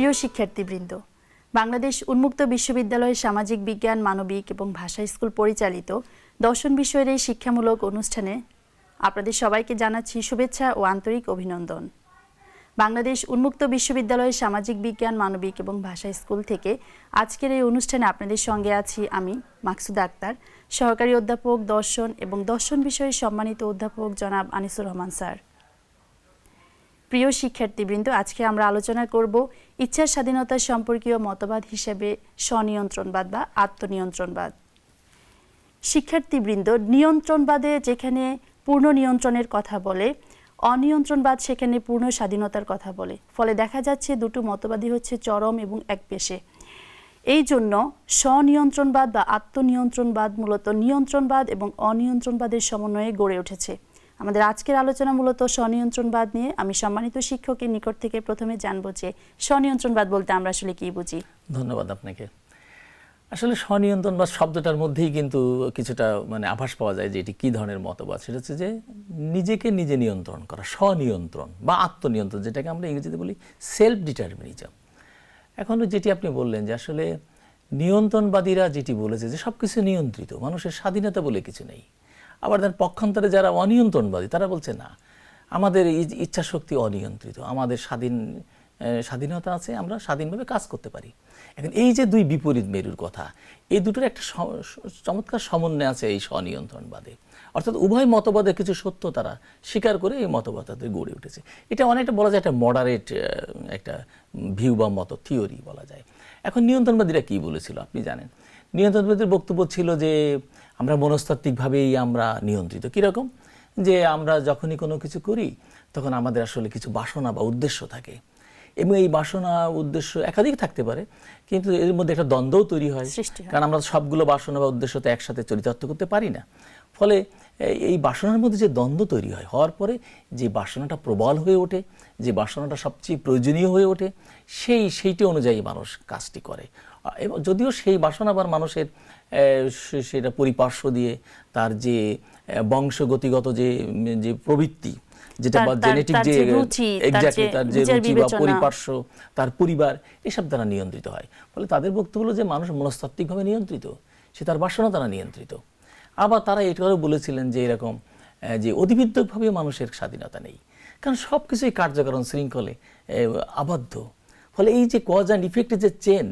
প্রিয় শিক্ষার্থীবৃন্দ, বাংলাদেশ উন্মুক্ত বিশ্ববিদ্যালয়ের সামাজিক বিজ্ঞান, মানবিক এবং ভাষা স্কুল পরিচালিত দর্শন বিষয়ের এই শিক্ষামূলক অনুষ্ঠানে আপনাদের সবাইকে জানাচ্ছি শুভেচ্ছা ও আন্তরিক অভিনন্দন। বাংলাদেশ উন্মুক্ত বিশ্ববিদ্যালয়ের সামাজিক বিজ্ঞান, মানবিক এবং ভাষা স্কুল থেকে আজকের এই অনুষ্ঠানে আপনাদের সঙ্গে আছি আমি, মাকসুদা আক্তার, সহকারী অধ্যাপক, দর্শন এবং দর্শন বিষয়ে সম্মানিত অধ্যাপক জনাব আনিসুর রহমান স্যার। প্রিয় শিক্ষার্থীবৃন্দ, আজকে আমরা আলোচনা করব ইচ্ছার স্বাধীনতা সম্পর্কীয় মতবাদ হিসেবে স্বনিয়ন্ত্রণবাদ বা আত্মনিয়ন্ত্রণবাদ। শিক্ষার্থীবৃন্দ, নিয়ন্ত্রণবাদে যেখানে পূর্ণ নিয়ন্ত্রণের কথা বলে, অনিয়ন্ত্রণবাদ সেখানে পূর্ণ স্বাধীনতার কথা বলে। ফলে দেখা যাচ্ছে দুটো মতবাদই হচ্ছে চরম এবং এক পেশে। এই জন্য স্বনিয়ন্ত্রণবাদ বা আত্মনিয়ন্ত্রণবাদ মূলত নিয়ন্ত্রণবাদ এবং অনিয়ন্ত্রণবাদের সমন্বয়ে গড়ে উঠেছে। আমাদের আজকের আলোচনা মূলত স্বনিয়ন্ত্রণবাদ নিয়ে। আমি সম্মানিত শিক্ষকের নিকট থেকে প্রথমে জানব যে স্বনিয়ন্ত্রণবাদ বলতে আমরা আসলে কি বুঝি? ধন্যবাদ আপনাকে। আসলে স্বনিয়ন্ত্রণ বা শব্দটার মধ্যেই কিন্তু কিছুটা মানে আভাস পাওয়া যায় যে এটি কী ধরনের মতবাদ। সেটা হচ্ছে যে নিজেকে নিজে নিয়ন্ত্রণ করা, স্বনিয়ন্ত্রণ বা আত্মনিয়ন্ত্রণ যেটাকে আমরা ইংরেজিতে বলি সেলফ ডিটারমিনিজম এখন যেটি আপনি বললেন যে আসলে নিয়ন্ত্রণবাদীরা যেটি বলেছে যে সব কিছু নিয়ন্ত্রিত, মানুষের স্বাধীনতা বলে কিছু নেই। আবার তার পক্ষান্তরে যারা অনিয়ন্ত্রণবাদী, তারা বলছে, না, আমাদের ইচ্ছা শক্তি অনিয়ন্ত্রিত। আমাদের স্বাধীন স্বাধীনতা আছে, আমরা স্বাধীনভাবে কাজ করতে পারি। এখন এই যে দুই বিপরীত মেরুর কথা, এই দুটোর একটা চমৎকার সমন্বয় আছে এই স্বনিয়ন্ত্রণবাদে অর্থাৎ উভয় মতবাদের কিছু সত্য তারা স্বীকার করে এই মতবাদ তাদের গড়ে উঠেছে। এটা অনেকটা বলা যায় একটা মডারেট একটা ভিউ বা মত থিওরি বলা যায়। এখন নিয়ন্ত্রণবাদীরা কি বলেছিল আপনি জানেন? নিয়ন্ত্রণবাদীর বক্তব্য ছিল যে আমরা মনস্তাত্ত্বিকভাবেই আমরা নিয়ন্ত্রিত। কীরকম? যে আমরা যখনই কোনো কিছু করি তখন আমাদের আসলে কিছু বাসনা বা উদ্দেশ্য থাকে। এবং এই বাসনা উদ্দেশ্য একাধিক থাকতে পারে কিন্তু এর মধ্যে একটা দ্বন্দ্বও তৈরি হয়। হয়। কারণ আমরা সবগুলো বাসনা বা উদ্দেশ্য তো একসাথে চরিতার্থ করতে পারি না। ফলে এই- বাসনার মধ্যে যে দ্বন্দ্ব তৈরি হয় হওয়ার পরে যে বাসনাটা প্রবল হয়ে ওঠে যে বাসনাটা সবচেয়ে প্রয়োজনীয় হয়ে ওঠে সেই সেইটি অনুযায়ী মানুষ কাজটি করে। এবং যদিও সেই বাসনা আবার মানুষের সেটা পরিপার্শ্ব দিয়ে তার যে বংশগতিগত যে যে প্রবৃত্তি যেটা বা জেনেটিক যে এক্স্যাক্টলি তার যে রুচি বা পরিপার্শ্ব তার পরিবার এসব দ্বারা নিয়ন্ত্রিত হয়। ফলে তাদের বক্তব্য হলো যে মানুষ মনস্তাত্ত্বিকভাবে নিয়ন্ত্রিত সে তার বাসনা দ্বারা নিয়ন্ত্রিত। আবার তারা এটাও বলেছিলেন যে এরকম যে অধিবিদ্যকভাবে মানুষের স্বাধীনতা নেই। কারণ সব কিছুই কার্যকরণ শৃঙ্খলে আবদ্ধ। ফলে এই যে কজ অ্যান্ড ইফেক্টের যে চেন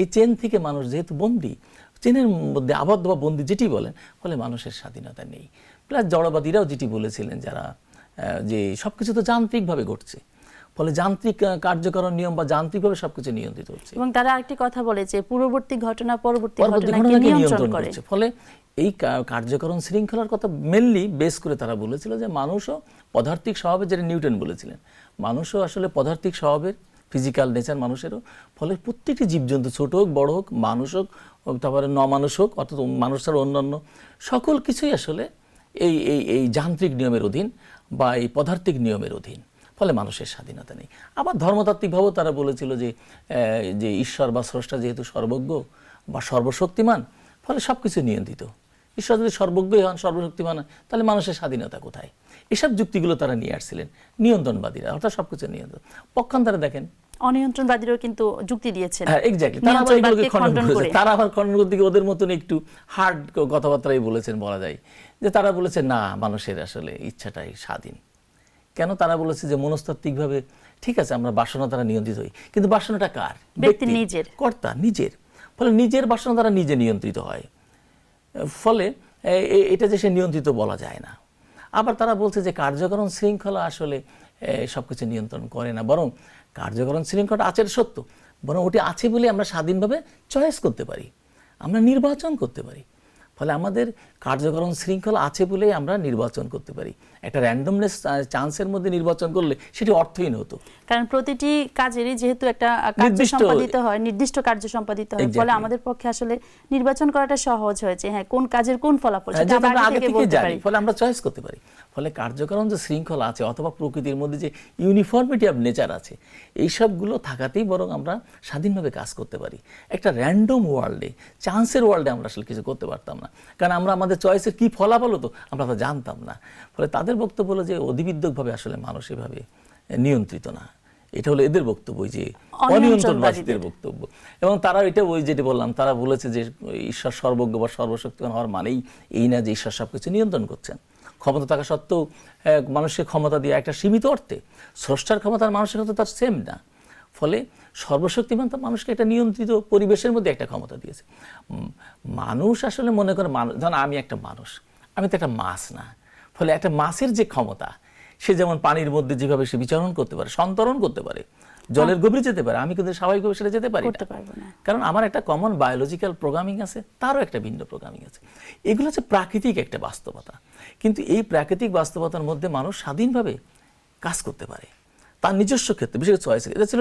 এই চেন থেকে মানুষ যেহেতু বন্দী চেনের মধ্যে আবদ্ধ বা বন্দী যেটি বলেন ফলে মানুষের স্বাধীনতা নেই। প্লাস জড়বাদীরাও যেটি বলেছিলেন যারা যে সব কিছু তো যান্ত্রিকভাবে ঘটছে। ফলে যান্ত্রিক কার্যকরণ নিয়ম বা যান্ত্রিকভাবে সবকিছু নিয়ন্ত্রিত হচ্ছে। এবং তারা আরেকটি কথা বলে যে পূর্ববর্তী ঘটনা পরবর্তী ঘটনাকে নিয়ন্ত্রণ করে। ফলে এই কার্যকরণ শৃঙ্খলার কথা মেনলি বেস করে তারা বলেছিল যে মানুষও পদার্থিক স্বভাবে যেটা নিউটন বলেছিলেন, মানুষও আসলে পদার্থিক স্বভাবের ফিজিক্যাল নেচার মানুষেরও, ফলে প্রত্যেকটি জীবজন্তু ছোট হোক, বড় হোক, মানুষ হোক, তারপরে ন মানুষ হোক, অর্থাৎ মানুষ ছাড়া অন্যান্য সকল কিছুই আসলে এই এই এই যান্ত্রিক নিয়মের অধীন বা এই পদার্থিক নিয়মের অধীন, ফলে মানুষের স্বাধীনতা নেই। আবার ধর্মতাত্ত্বিকভাবেও তারা বলেছিল যে যে ঈশ্বর বা স্রষ্টা যেহেতু সর্বজ্ঞ বা সর্বশক্তিমান, ফলে সব কিছু নিয়ন্ত্রিত। ঈশ্বর যদি সর্বজ্ঞই হন সর্বশক্তিমান হন তাহলে মানুষের স্বাধীনতা কোথায়? এসব যুক্তিগুলো তারা নিয়ে আসছিলেন। নিয়ন্ত্রণবাদীরা অর্থাৎ সব কিছু নিয়ন্ত্রণ। পক্ষান্তরে দেখেন। অনিয়ন্ত্রণবাদীরাও কিন্তু যুক্তি দিয়েছেন। হ্যাঁ এক্স্যাক্টলি তারা আবার এগুলোকে খণ্ডন করেছে। তারা আবার খণ্ডন করতে গিয়ে ওদের মতন একটু হার্ড কথাবার্তাই বলেছেন বলা যায়। যে তারা বলেছে না মানুষের আসলে ইচ্ছাটাই স্বাধীন। কেন? তারা বলেছে যে মনস্তাত্ত্বিকভাবে ঠিক আছে আমরা বাসনা দ্বারা নিয়ন্ত্রিত হই। কিন্তু বাসনাটা কার? ব্যক্তির নিজের। কর্তা নিজের। ফলে নিজের বাসনা দ্বারা নিজে নিয়ন্ত্রিত হয়। ফলে এটা যে সে নিয়ন্ত্রিত বলা যায় না। আবার তারা বলছে যে কার্যকরণ শৃঙ্খলা আসলে সব কিছু নিয়ন্ত্রণ করে না, বরং কার্যকরণ শৃঙ্খলা আছে সত্য। বরং ওটি আছে বলে আমরা স্বাধীনভাবে চয়েস করতে পারি। আমরা নির্বাচন করতে পারি। ফলে আমাদের কার্যকরণ শৃঙ্খলা আছে বলেই আমরা নির্বাচন করতে পারি। একটা র্যান্ডমনেস চান্সের মধ্যে নির্বাচন করলে সেটি অর্থহীন হতো। কারণ প্রতিটি কাজেরই যেহেতু একটা কার্য সম্পাদিত হয় নির্দিষ্ট কার্য সম্পাদিত হয় ফলে আমাদের পক্ষে আসলে নির্বাচন করাটা সহজ হয়েছে। হ্যাঁ কোন কাজের কোন ফলাফল হ্যাঁ, সেটা আমরা আগে থেকে জানি ফলে আমরা চয়েস করতে পারি। ফলে কার্যকরণ যে শৃঙ্খলা আছে অথবা প্রকৃতির মধ্যে যে ইউনিফর্মিটি অফ নেচার আছে এই সবগুলো থাকাতেই বরং আমরা স্বাধীনভাবে কাজ করতে পারি। একটা র্যান্ডম ওয়ার্ল্ডে চান্সের ওয়ার্ল্ডে আমরা আসলে কিছু করতে পারতাম না। কারণ আমরা আমাদের চয়েসের কী ফলাফল হতো আমরা তো জানতাম না। ফলে তাদের বক্তব্য হলো যে অধিবিদ্যকভাবে আসলে মানুষ এভাবে নিয়ন্ত্রিত না। এটা হলো এদের বক্তব্য যে। অনিয়ন্ত্রণবাদীদের বক্তব্য। এবং তারা এটা ওই যেটা বললাম তারা বলেছে যে ঈশ্বর সর্বজ্ঞ বা সর্বশক্তিমান হওয়ার মানেই এই না যে ঈশ্বর সবকিছু নিয়ন্ত্রণ করছেন। ক্ষমতা থাকা সত্ত্বেও আহ, মানুষের ক্ষমতা দিয়ে একটা সীমিত অর্থে স্রষ্টার ক্ষমতা আর মানুষের ক্ষমতা তার সেম না। ফলে সর্বশক্তিমান তো মানুষকে একটা নিয়ন্ত্রিত পরিবেশের মধ্যে একটা ক্ষমতা দিয়েছে। মানুষ আসলে মনে করে মানুষ ধরেন আমি একটা মানুষ আমি তো একটা মাছ না। ফলে একটা মাছের যে ক্ষমতা সে যেমন পানির মধ্যে যেভাবে সে বিচরণ করতে পারে সন্তরণ করতে পারে জলের গভীরে যেতে পারে আমি কিন্তু স্বাভাবিকভাবে সেটা যেতে পারি না। কারণ আমার একটা কমন বায়োলজিক্যাল প্রোগ্রামিং আছে তারও একটা ভিন্ন প্রোগ্রামিং আছে। এগুলো হচ্ছে প্রাকৃতিক একটা বাস্তবতা। কিন্তু এই প্রাকৃতিক বাস্তবতার মধ্যে মানুষ স্বাধীনভাবে কাজ করতে পারে। তার নিজস্ব ক্ষেত্রে বিশেষ চয়েস এটা ছিল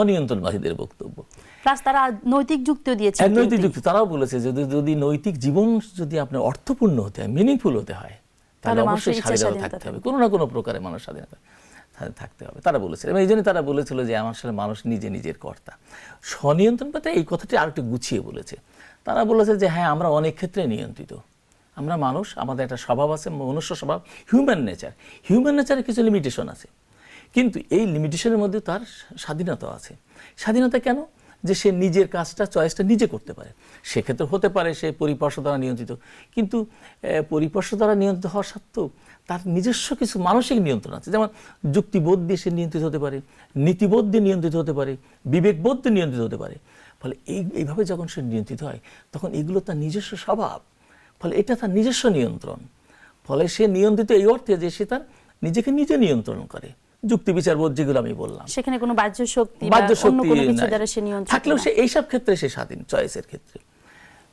অনিয়ন্ত্রণবাদীদের বক্তব্য। প্লাস তারা নৈতিক যুক্তিও দিয়েছে নৈতিক যুক্তি। তারাও বলেছে যদি যদি নৈতিক জীবন যদি আপনার অর্থপূর্ণ হতে হয় মিনিংফুল হতে হয় তাহলে অবশ্যই স্বাধীনতা থাকতে হবে। কোনো না কোনো প্রকারে মানুষ স্বাধীনতা থাকতে হবে। তারা বলেছিল। এবং এই জন্য তারা বলেছিল যে আমার আসলে মানুষ নিজে নিজের কর্তা। স্বনিয়ন্ত্রণ পেতে এই কথাটি আর একটু গুছিয়ে বলেছে। তারা বলেছে যে হ্যাঁ আমরা অনেক ক্ষেত্রে নিয়ন্ত্রিত। আমরা মানুষ আমাদের একটা স্বভাব আছে মনুষ্য স্বভাব হিউম্যান নেচার হিউম্যান নেচারের কিছু লিমিটেশন আছে। কিন্তু এই লিমিটেশনের মধ্যে তার স্বাধীনতা আছে। স্বাধীনতা কেন? যে সে নিজের কাজটা চয়েসটা নিজে করতে পারে। সেক্ষেত্রে হতে পারে সে পরিপার্শ্ব দ্বারা নিয়ন্ত্রিত। কিন্তু পরিপার্শ্ব দ্বারা নিয়ন্ত্রিত হওয়া সত্ত্বেও তার নিজস্ব কিছু মানসিক নিয়ন্ত্রণ আছে। যেমন যুক্তিবোধ দিয়ে সে নিয়ন্ত্রিত হতে পারে, নীতিবোধ দিয়ে নিয়ন্ত্রিত হতে পারে, বিবেকবোধ দিয়ে নিয়ন্ত্রিত হতে পারে। ফলে এই, এইভাবে যখন সে নিয়ন্ত্রিত হয়, তখন এগুলো তার নিজস্ব স্বভাব। ফলে এটা তার নিজস্ব নিয়ন্ত্রণ। ফলে সে নিয়ন্ত্রিত এই অর্থে যে সে তার নিজেকে নিজে নিয়ন্ত্রণ করে। যুক্তি বিচার বোধ যেগুলো আমি বললাম। সেখানে কোনো বাহ্য শক্তি বাহ্য শক্তি সে থাকলেও সে এইসব ক্ষেত্রে সে স্বাধীন চয়েসের ক্ষেত্রে।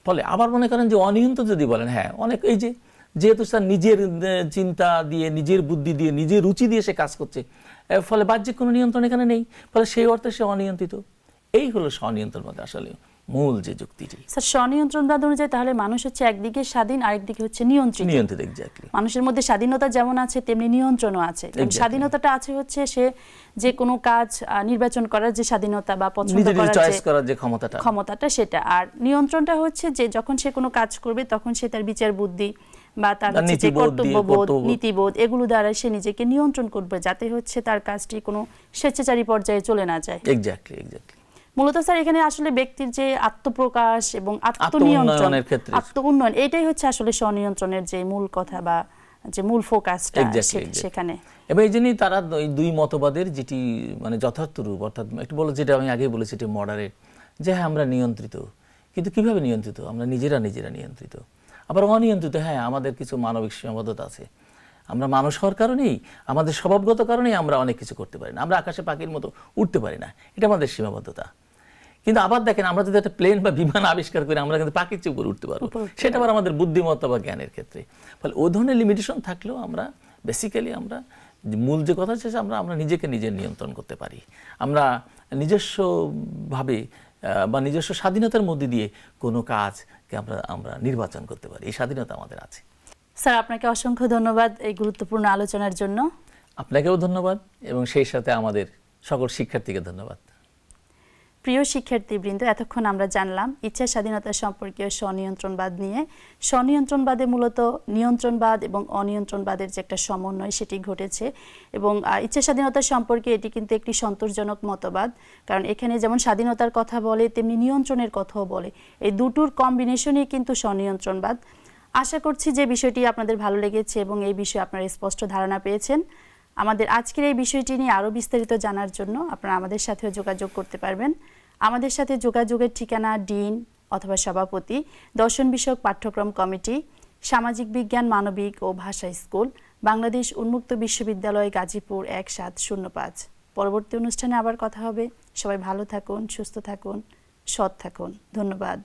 ফলে আবার মনে করেন যে অনিয়ন্ত্রিত যদি বলেন হ্যাঁ অনেক এই যে যেহেতু তার নিজের চিন্তা দিয়ে নিজের বুদ্ধি দিয়ে নিজের রুচি দিয়ে সে কাজ করছে ফলে বাহ্যিক কোনো নিয়ন্ত্রণ এখানে নেই। ফলে সেই অর্থে সে অনিয়ন্ত্রিত। এই হলো স্বনিয়ন্ত্রণ মধ্যে আসলে। মূল যে যুক্তিটি। স্যার স্বনিয়ন্ত্রণবাদ অনুযায়ী তাহলে মানুষ হচ্ছে একদিকে স্বাধীন আরেকদিকে হচ্ছে নিয়ন্ত্রিত। নিয়ন্ত্রিত এক্স্যাক্টলি মানুষের মধ্যে স্বাধীনতা যেমন আছে তেমনি নিয়ন্ত্রণও আছে। স্বাধীনতাটা আছে হচ্ছে সে যে কোনো কাজ নির্বাচন করার যে স্বাধীনতা বা পছন্দ করার চয়েস করার যে ক্ষমতাটা। ক্ষমতাটা সেটা। আর নিয়ন্ত্রণটা হচ্ছে যে যখন সে কোনো কাজ করবে তখন সে তার বিচার বুদ্ধি বা তার যে কর্তব্যবোধ কর্তব্যবোধ। নীতিবোধ এগুলো দ্বারা সে নিজেকে নিয়ন্ত্রণ করবে যাতে হচ্ছে তার কাজটি কোনো স্বেচ্ছাচারী পর্যায়ে চলে না যায়। এক্স্যাক্টলি এক্স্যাক্টলি মূলত স্যার এখানে আসলে ব্যক্তির যে আত্মপ্রকাশ এবং আত্মনিয়ন্ত্রণ আত্ম-উন্নয়নের ক্ষেত্রে। আত্ম উন্নয়ন এটাই হচ্ছে আসলে স্বনিয়ন্ত্রণের যে মূল কথা বা যে মূল ফোকাসটা. সেখানে। এবং এই জন্যই তারা ওই দুই মতবাদের যেটি মানে যথার্থ রূপ অর্থাৎ একটু বলো যেটা আমি আগে বলেছি এটি মডারেট যে হ্যাঁ আমরা নিয়ন্ত্রিত। কিন্তু কীভাবে নিয়ন্ত্রিত? আমরা নিজেরা নিজেরা নিয়ন্ত্রিত। আবার অনিয়ন্ত্রিত হ্যাঁ আমাদের কিছু মানবিক সীমাবদ্ধতা আছে। আমরা মানুষ হওয়ার কারণেই আমাদের স্বভাবগত কারণেই আমরা অনেক কিছু করতে পারি না। আমরা আকাশে পাখির মতো উঠতে পারি না। এটা আমাদের সীমাবদ্ধতা। কিন্তু আবার দেখেন আমরা যদি একটা প্লেন বা বিমান আবিষ্কার করি আমরা কিন্তু পাখির চেয়ে উপরে উঠতে পারব। সেটা আবার আমাদের বুদ্ধিমত্তা বা জ্ঞানের ক্ষেত্রে। ফলে ও ধরনের লিমিটেশন থাকলেও আমরা বেসিক্যালি আমরা মূল যে কথা হচ্ছে আমরা আমরা নিজেকে নিজে নিয়ন্ত্রণ করতে পারি। আমরা নিজস্বভাবে বা নিজস্ব স্বাধীনতার মধ্যে দিয়ে কোনো কাজকে আমরা আমরা নির্বাচন করতে পারি। এই স্বাধীনতা আমাদের আছে। স্যার আপনাকে অসংখ্য ধন্যবাদ এই গুরুত্বপূর্ণ আলোচনার জন্য। আপনাকেও ধন্যবাদ এবং সেই সাথে আমাদের সকল শিক্ষার্থীকে ধন্যবাদ। প্রিয় শিক্ষার্থীবৃন্দ, এতক্ষণ আমরা জানলাম ইচ্ছা স্বাধীনতা সম্পর্কীয় স্বনিয়ন্ত্রণবাদ নিয়ে। স্বনিয়ন্ত্রণবাদে মূলত নিয়ন্ত্রণবাদ এবং অনিয়ন্ত্রণবাদের যে একটা সমন্বয় সেটি ঘটেছে এবং ইচ্ছা স্বাধীনতা সম্পর্কে এটি কিন্তু একটি সন্তোষজনক মতবাদ। কারণ এখানে যেমন স্বাধীনতার কথা বলে, তেমনি নিয়ন্ত্রণের কথাও বলে। এই দুটোর কম্বিনেশনই কিন্তু স্বনিয়ন্ত্রণবাদ। আশা করছি যে বিষয়টি আপনাদের ভালো লেগেছে এবং এই বিষয়ে আপনারা স্পষ্ট ধারণা পেয়েছেন। আমাদের আজকের এই বিষয়টি নিয়ে আরও বিস্তারিত জানার জন্য আপনারা আমাদের সাথেও যোগাযোগ করতে পারবেন। আমাদের সাথে যোগাযোগের ঠিকানা ডিন অথবা সভাপতি, দর্শন বিষয়ক পাঠ্যক্রম কমিটি, সামাজিক বিজ্ঞান, মানবিক ও ভাষা স্কুল, বাংলাদেশ উন্মুক্ত বিশ্ববিদ্যালয়, গাজীপুর এক সাত শূন্য পাঁচ। পরবর্তী অনুষ্ঠানে আবার কথা হবে। সবাই ভালো থাকুন, সুস্থ থাকুন, সৎ থাকুন। ধন্যবাদ।